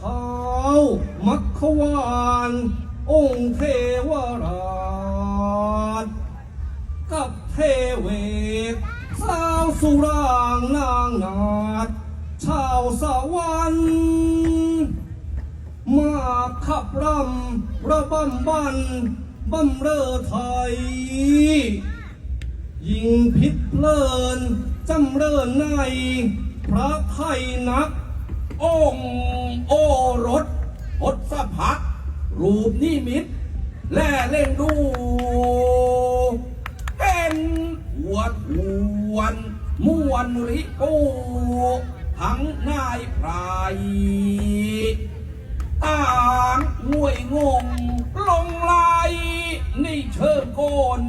ขาว มัคควาน องค์เทวราช กับเทเวศสาวสุรางนางนาดชาวสวรรค์มาขับรำระบำบันบำเรอไทย ยิงพิษเลินจำเริ่นใน พระไทยนักองค์ โอรสพศพัก รูปนิมิต แล่เล่งดู เป็นหัวทวนมวนริปูทั้งนายพรายต่างงวยงงลงไหลในเชิงโกน